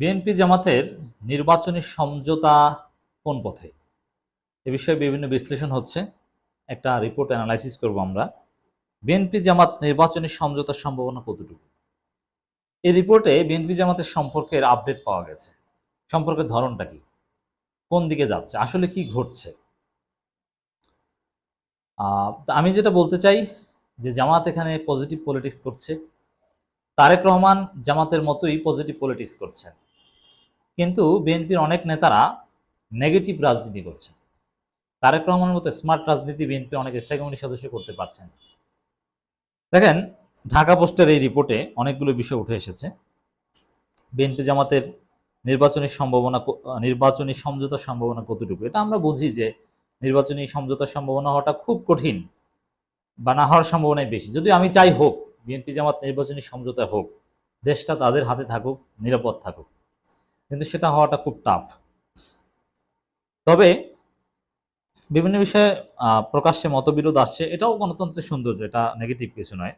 BNP জামাতের নির্বাচনী সমঝোতা কোন পথে? এ বিষয়ে বিভিন্ন বিশ্লেষণ হচ্ছে। একটা রিপোর্ট অ্যানালাইসিস করব আমরা। বিএনপি জামাত নির্বাচনী সমঝোতার সম্ভাবনা কতটুকু? এই রিপোর্টে বিএনপি জামাতের সম্পর্কের আপডেট পাওয়া গেছে। সম্পর্কের ধরনটা কি? কোন দিকে যাচ্ছে? আসলে কি ঘটছে? আমি যেটা বলতে চাই যে জামাত এখানে পজিটিভ পলিটিক্স করছে। তারেক রহমান জামাতের মতোই পজিটিভ পলিটিক্স করছেন। কিন্তু বিএনপির অনেক নেতারা নেগেটিভ রাজনীতি করছেন। তারেক রহমানের মতো স্মার্ট রাজনীতি বিএনপি অনেক স্থায়ী কমিটির সদস্য করতে পারছেন। দেখেন, ঢাকা পোস্টের এই রিপোর্টে অনেকগুলো বিষয় উঠে এসেছে। বিএনপি জামাতের নির্বাচনী সম্ভাবনা নির্বাচনী সমঝোতার সম্ভাবনা কতটুকু? এটা আমরা বুঝি যে নির্বাচনী সমঝোতার সম্ভাবনা হওয়াটা খুব কঠিন বা না হওয়ার সম্ভাবনাই বেশি। যদিও আমি চাই হোক, বিএনপি জামাত নির্বাচনী সমঝোতা হোক, দেশটা তাদের হাতে থাকুক, নিরাপদ থাকুক। কিন্তু সেটা হওয়াটা খুব টাফ তবে বিভিন্ন বিষয়ে প্রকাশ্যে মতবিরোধ আসছে, এটাও গণতন্ত্রের সৌন্দর্য, এটা নেগেটিভ কিছু নয়।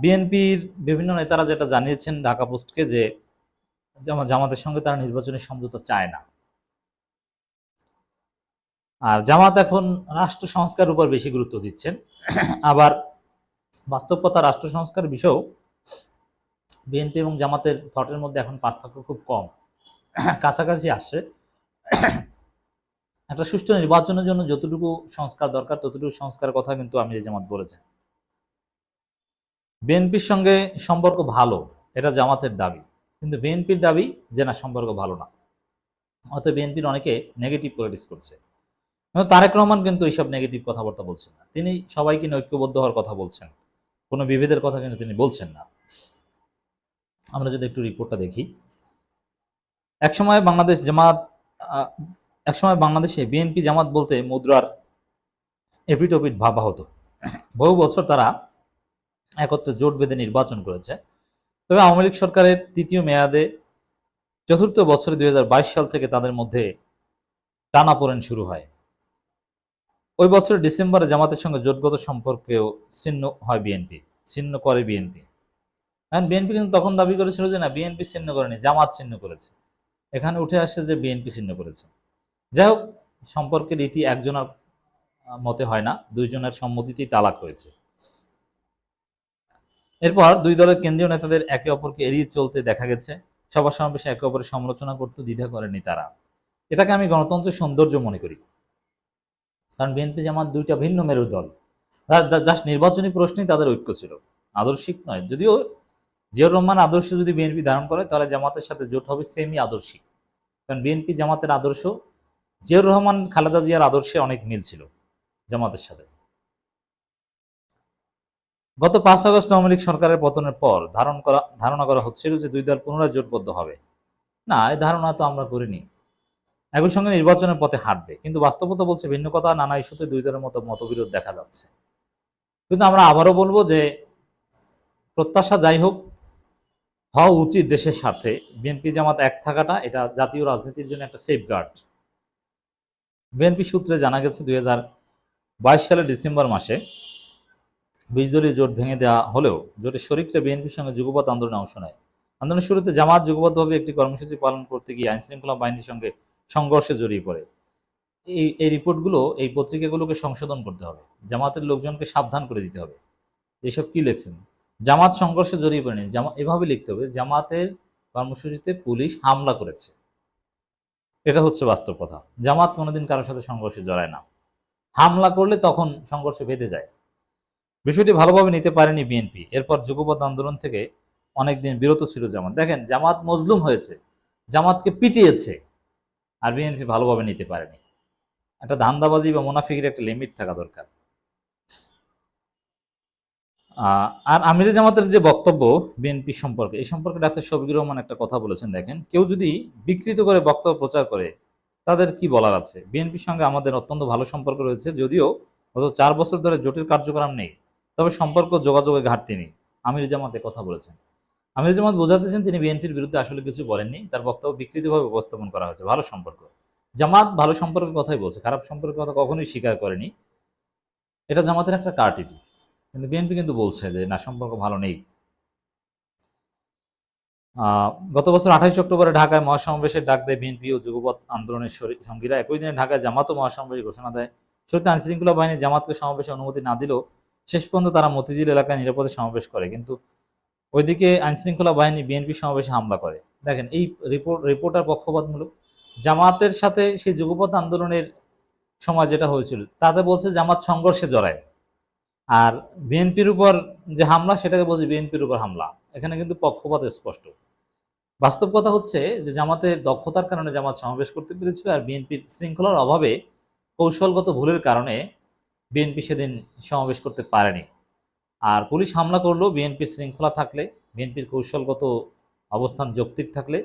বিএনপির বিভিন্ন নেতারা যেটা জানিয়েছেন ঢাকা পোস্টকে যে জামাতের সঙ্গে তারা নির্বাচনী সমঝোতা চায় না। আর জামাত এখন রাষ্ট্র সংস্কার উপর বেশি গুরুত্ব দিচ্ছেন। আবার বাস্তব কথা রাষ্ট্র সংস্কার বিষয়েও বিএনপি এবং জামাতের থটের মধ্যে এখন পার্থক্য খুব কম। কাছাকাছি আসছে। একটা সুষ্ঠু নির্বাচনের জন্য যতটুকু সংস্কার দরকার, ততটুকু সংস্কারের কথা কিন্তু আমি আমির জামাত বলেছেন বিএনপির সঙ্গে সম্পর্ক ভালো, এটা জামাতের দাবি। কিন্তু বিএনপির দাবি যে না, সম্পর্ক ভালো না। অতএব বিএনপির অনেকে নেগেটিভ পলিটিক্স করছে। তারেক রহমান কিন্তু এইসব নেগেটিভ কথাবার্তা বলছেন না। তিনি সবাইকে ঐক্যবদ্ধ হওয়ার কথা বলছেন। কোনো বিভেদের কথা কিন্তু তিনি বলছেন না। আমরা যদি একটু রিপোর্টটা দেখি। একসময় বাংলাদেশ জামাত একসময় বাংলাদেশে বিএনপি জামাত বলতে মুদ্রার এপিটোপিট ভাবা হতো। বহু বছর তারা একত্রে জোট বেঁধে নির্বাচন করেছে। তবে আওয়ামী লীগ সরকারের তৃতীয় মেয়াদে চতুর্থ বছরে দুই হাজার বাইশ সাল থেকে তাদের মধ্যে টানাপোড়েন শুরু হয়। ওই বছরের ডিসেম্বরে জামাতের সঙ্গে জোটগত সম্পর্কেও ছিন্ন হয় বিএনপি ছিন্ন করে বিএনপি এখন বিএনপি কিন্তু তখন দাবি করেছিল যে, না, বিএনপি ছিন্ন করেনি, জামাত ছিন্ন করেছে। এখানে উঠে আসছে যে, বিএনপি ছিন্ন করেছে। যাই হোক, সম্পর্কের রীতি একজনের মতে হয় না, দুইজনের সম্মতিতেই তালাক হয়েছে। এরপর দুই দলের কেন্দ্রীয় নেতাদের একে অপরকে এড়িয়ে চলতে দেখা গেছে। সবার সমাবেশে একে অপরের সমালোচনা করতে দ্বিধা করেনি তারা। এটাকে আমি গণতন্ত্রের সৌন্দর্য মনে করি। কারণ বিএনপি জামাত দুইটা ভিন্ন মেরু দল জাস্ট নির্বাচনী প্রশ্নেই তাদের ঐক্য ছিল। আদর্শিক নয়, যদিও জিয়াউর রহমান আদর্শ যদি বিএনপি ধারণ করে, তাহলে জামাতের সাথে জোট হবে সেমি আদর্শিক কারণ বিএনপি জামাতের আদর্শ, জিয়াউর রহমান, খালেদা জিয়ার আদর্শে অনেক মিল ছিল জামাতের সাথে। গত পাঁচ আগস্ট আওয়ামী লীগ সরকারের পতনের পর ধারণ করা, ধারণা করা হচ্ছিল যে দুই দল পুনরায় জোটবদ্ধ হবে। না এই ধারণা তো আমরা করিনি। একই সঙ্গে নির্বাচনের পথে হাঁটবে, কিন্তু বাস্তবতা বলছে ভিন্ন কথা, নানা ইস্যুতে দুই দলের মতো মতবিরোধ দেখা যাচ্ছে। কিন্তু আমরা আবারও বলব যে প্রত্যাশা যাই হোক হওয়া উচিত দেশের স্বার্থে। বিএনপি জামাত এক থাকাটা, এটা জাতীয় রাজনীতির জন্য একটা সেফগার্ড বিএনপি সূত্রে জানা গেছে দুই হাজার বাইশ সালের ডিসেম্বর মাসে বিশ দলীয় জোট ভেঙে দেওয়া হলেও জোটের শরিকরা বিএনপির সঙ্গে যুগপৎ আন্দোলনে অংশ নেয়। আন্দোলনের শুরুতে জামাত যুগবদ্ধভাবে একটি কর্মসূচি পালন করতে গিয়ে আইন শৃঙ্খলা বাহিনীর সঙ্গে সংঘর্ষে জড়িয়ে পড়ে। এই এই রিপোর্টগুলো, এই পত্রিকাগুলোকে সংশোধন করতে হবে। জামাতের লোকজনকে সাবধান করে দিতে হবে। এসব কি লিখছেন? জামাত সংঘর্ষে জড়িয়ে পড়েনি। জামা এভাবে লিখতে হবে, জামাতের কর্মসূচিতে পুলিশ হামলা করেছে। এটা হচ্ছে বাস্তব কথা। জামাত কোনোদিন কারোর সাথে সংঘর্ষে জড়ায় না। হামলা করলে তখন সংঘর্ষে বেঁধে যায়। বিষয়টি ভালোভাবে নিতে পারেনি বিএনপি। এরপর যুগপৎ আন্দোলন থেকে অনেকদিন বিরত ছিল জামাত। দেখেন, জামাত মজলুম হয়েছে, জামাতকে পিটিয়েছে, আর বিএনপি ভালোভাবে নিতে পারেনি। একটা ধান্দাবাজি বা মুনাফিকের একটা লিমিট থাকা দরকার। আর আমির জামাতের যে বক্তব্য বিএনপি সম্পর্কে, এই সম্পর্কে ডাক্তার শফিকুর রহমান একটা কথা বলেছেন, দেখেন। কেউ যদি বিকৃত করে বক্তব্য প্রচার করে, তাদের কি বলার আছে? বিএনপির সঙ্গে আমাদের অত্যন্ত ভালো সম্পর্ক রয়েছে, যদিও গত চার বছর ধরে জোটের কার্যক্রম নেই, তবে সম্পর্ক যোগাযোগের ঘাটতি নেই, আমির জামাত কথা বলেছেন। আমির জামাত বোঝাতেছেন তিনি বিএনপির বিরুদ্ধে আসলে কিছু বলেননি, তার বক্তব্য বিকৃতভাবে উপস্থাপন করা হয়েছে, ভালো সম্পর্ক। জামাত ভালো সম্পর্কের কথাই বলছে, খারাপ সম্পর্কের কথা কখনোই স্বীকার করেনি। এটা জামাতের একটা কার্টিজি। কিন্তু বিএনপি কিন্তু বলছে যে, না, সম্পর্ক ভালো নেই। গত বছর আঠাইশ অক্টোবরে ঢাকায় মহাসমাবেশের ডাক দেয় বিএনপি ও যুগপৎ আন্দোলনের সঙ্গীরা। একই দিনে ঢাকায় জামাত মহাসমাবেশ ঘোষণা দেয়। শুরুতে আইনশৃঙ্খলা বাহিনী জামাতকে সমাবেশে অনুমতি না দিলেও শেষ পর্যন্ত তারা মতিঝিল এলাকায় নিরাপদে সমাবেশ করে। কিন্তু ওইদিকে আইনশৃঙ্খলা বাহিনী বিএনপি সমাবেশে হামলা করে। দেখেন, এই রিপোর্ট, রিপোর্টার পক্ষপাতমূলক। জামাতের সাথে সেই যুগপৎ আন্দোলনের সময় যেটা হয়েছিল, তাতে বলছে জামাত সংঘর্ষে জড়ায়। আর বিএনপির উপর যে হামলা, সেটাকে বলছি বিএনপির উপর হামলা। এখানে কিন্তু পক্ষপাত স্পষ্ট। বাস্তব কথা হচ্ছে যে জামাতের দক্ষতার কারণে জামাত সমাবেশ করতে পেরেছিল আর বিএনপির শৃঙ্খলার অভাবে কৌশলগত ভুলের কারণে বিএনপি সেদিন সমাবেশ করতে পারেনি। আর পুলিশ হামলা করলেও বিএনপির শৃঙ্খলা থাকলে, বিএনপির কৌশলগত অবস্থান যৌক্তিক থাকলে।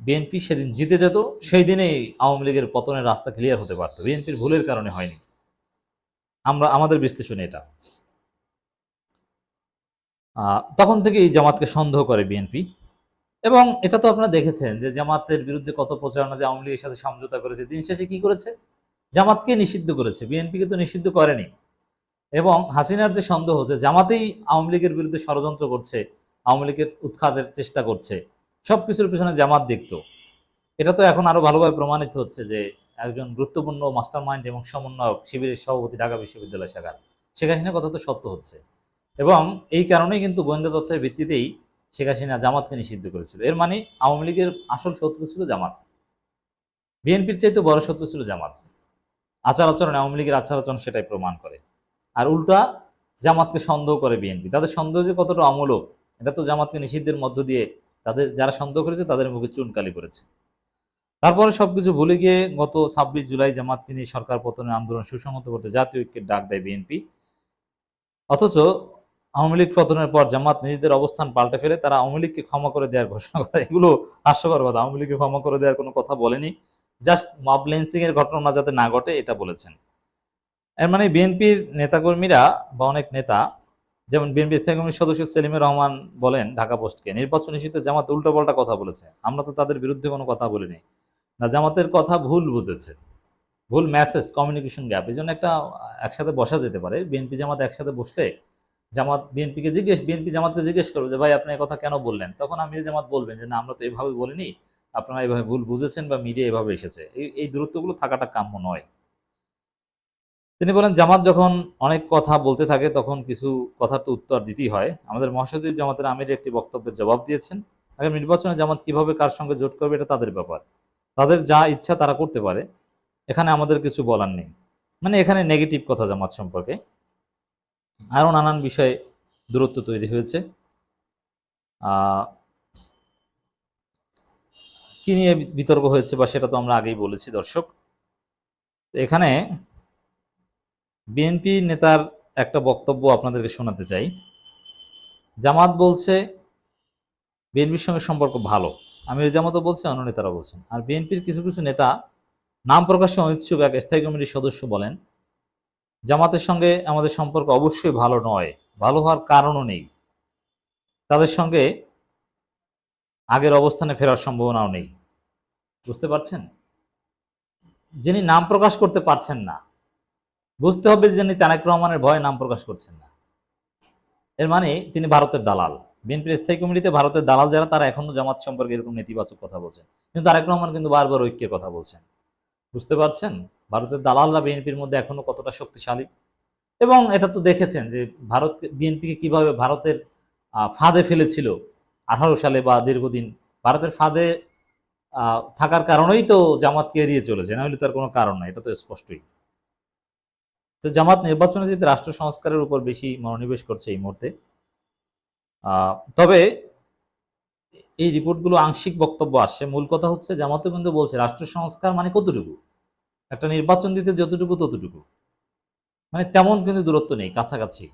বিএনপি সেদিন জিতে যেত, সেই দিনেই আওয়ামী লীগের পতনের রাস্তা ক্লিয়ার হতে পারতো। বিএনপির ভুলের কারণে হয়নি। আমরা, আমাদের বিশ্লেষণ এটা। তখন থেকে এই জামাতকে সন্দেহ করে বিএনপি। এবং এটা তো আপনারা দেখেছেন যে জামাতের বিরুদ্ধে কত প্রচারণা যে আওয়ামী লীগের সাথে সমঝোতা করেছে, দিন শেষে কি করেছে? জামাতকে নিষিদ্ধ করেছে, বিএনপিকে তো নিষিদ্ধ করেনি। এবং হাসিনার যে সন্দেহ যে জামাতেই আওয়ামী লীগের বিরুদ্ধে ষড়যন্ত্র করছে, আওয়ামী লীগের উৎখাতের চেষ্টা করছে, সবকিছুর পেছনে জামাত দেখতো। এটা তো এখন আরও ভালোভাবে প্রমাণিত হচ্ছে যে একজন গুরুত্বপূর্ণ মাস্টার মাইন্ড এবং সমন্বয়ক শিবিরের সভাপতি ঢাকা বিশ্ববিদ্যালয় শাখার। শেখ হাসিনার কথা তো সত্য হচ্ছে। এবং এই কারণেই কিন্তু গোয়েন্দা তথ্যের ভিত্তিতেই শেখ হাসিনা জামাতকে নিষিদ্ধ করেছিল। এর মানে আওয়ামী লীগের আসল শত্রু ছিল জামাত। বিএনপির চাইতে বড় শত্রু ছিল জামাত। আচার আচরণ, আওয়ামী লীগের আচার আচরণ সেটাই প্রমাণ করে। আর উল্টা জামাতকে সন্দেহ করে বিএনপি। তাদের সন্দেহ যে কতটা অমূলক, এটা তো জামাতকে নিষিদ্ধের মধ্য দিয়ে তাদের, যারা সন্দেহ করেছে তাদের মুখে চুনকালি করেছে তারপরে সবকিছু ভুলে গিয়ে গত ছাব্বিশ জুলাই জামাতকে নিয়ে সরকার পতনের আন্দোলন সুসংহত করতে জাতীয় ঐক্যের ডাক দেয় বিএনপি। অথচ আওয়ামী লীগ পতনের পর জামাত নিজেদের অবস্থান পাল্টে ফেলে তারা আওয়ামী লীগকে ক্ষমা করে দেওয়ার ঘোষণা করে। এগুলো হাস্যকর কথা। আওয়ামী লীগকে ক্ষমা করে দেওয়ার কোনো কথা বলেনি। জাস্ট মব লেন্সিং এর ঘটনা যাতে না ঘটে, এটা বলেছেন। এর মানে বিএনপির নেতাকর্মীরা বা অনেক নেতা, যেমন বিএনপি স্থায়ী কমিটির সদস্য সেলিমুর রহমান বলেন ঢাকা পোস্টকে, নির্বাচন ইস্যুতে জামাত উল্টোপাল্টা কথা বলেছে। আমরা তো তাদের বিরুদ্ধে কোনো কথা বলিনি। না জামাতের কথা ভুল বুঝেছে। ভুল মেসেজ কমিউনিকেশন গ্যাপ এই জন্য একটা একসাথে বসা যেতে পারে। বিএনপি জামাত একসাথে বসলে জামাত বিএনপিকে জিজ্ঞেস বিএনপি জামাতকে জিজ্ঞেস করবে যে, ভাই, আপনি কথা কেন বললেন? তখন আমির জামাত বলবেন যে, না, আমরা তো এভাবে বলিনি। আপনারা এভাবে ভুল বুঝেছেন বা মিডিয়া এভাবে এসেছে। এই এই দূরত্বগুলো থাকাটা কাম্য নয়। তিনি বলেন, জামাত যখন অনেক কথা বলতে থাকে, তখন কিছু কথার তো উত্তর দিতেই হয়। আমাদের মহাসচিব জামাতের আমির একটি বক্তব্যের জবাব দিয়েছেন। আগামী নির্বাচনে জামাত কীভাবে কার সঙ্গে জোট করবে, এটা তাদের ব্যাপার। তাদের যা ইচ্ছা তারা করতে পারে। এখানে আমাদের কিছু বলার নেই। মানে এখানে নেগেটিভ কথা জামাত সম্পর্কে। আরও নানান বিষয়ে দূরত্ব তৈরি হয়েছে। কি নিয়ে বিতর্ক হয়েছে বা সেটা তো আমরা আগেই বলেছি দর্শক। এখানে বিএনপি নেতার একটা বক্তব্য আপনাদেরকে শোনাতে চাই। জামাত বলছে বিএনপির সঙ্গে সম্পর্ক ভালো। আমির জামাতও বলছে, অন্য নেতারা বলছেন। আর বিএনপির কিছু কিছু নেতা নাম প্রকাশে অনিচ্ছুক এক স্থায়ী কমিটির সদস্য বলেন, জামাতের সঙ্গে আমাদের সম্পর্ক অবশ্যই ভালো নয়, ভালো হওয়ার কারণও নেই। তাদের সঙ্গে আগের অবস্থানে ফেরার সম্ভাবনাও নেই। বুঝতে পারছেন? যিনি নাম প্রকাশ করতে পারছেন না, বুঝতে হবে যিনি তারেক রহমানের ভয়ে নাম প্রকাশ করছেন না। এর মানে তিনি ভারতের দালাল। বিএনপির স্থায়ী কমিটিতে ভারতের দালাল যারা, তারা এখনও জামাত সম্পর্কে এরকম নেতিবাচক কথা বলছেন। কিন্তু তারেক রহমান কিন্তু বারবার ঐক্যের কথা বলছেন। বুঝতে পারছেন? ভারতের দালালরা বিএনপির মধ্যে এখনও কতটা শক্তিশালী? এবং এটা তো দেখেছেন যে ভারত বিএনপিকে কীভাবে ভারতের ফাঁদে ফেলেছিল আঠারো সালে বা দীর্ঘদিন। ভারতের ফাঁদে থাকার কারণেই তো জামাতকে এড়িয়ে চলেছে। না হলে তার কোনো কারণ নাই, এটা তো স্পষ্টই। তো জামাত নির্বাচনে যদি রাষ্ট্র সংস্কারের উপর বেশি মনোনিবেশ করছে এই মুহূর্তে তবে এই রিপোর্টগুলো আংশিক বক্তব্য আসছে। মূল কথা হচ্ছে জামাতও কিন্তু বলছে, রাষ্ট্র সংস্কার মানে কতটুকু? একটা নির্বাচন দিতে যতটুকু, ততটুকু। মানে তেমন কিন্তু দূরত্ব নেই, কাছাকাছি।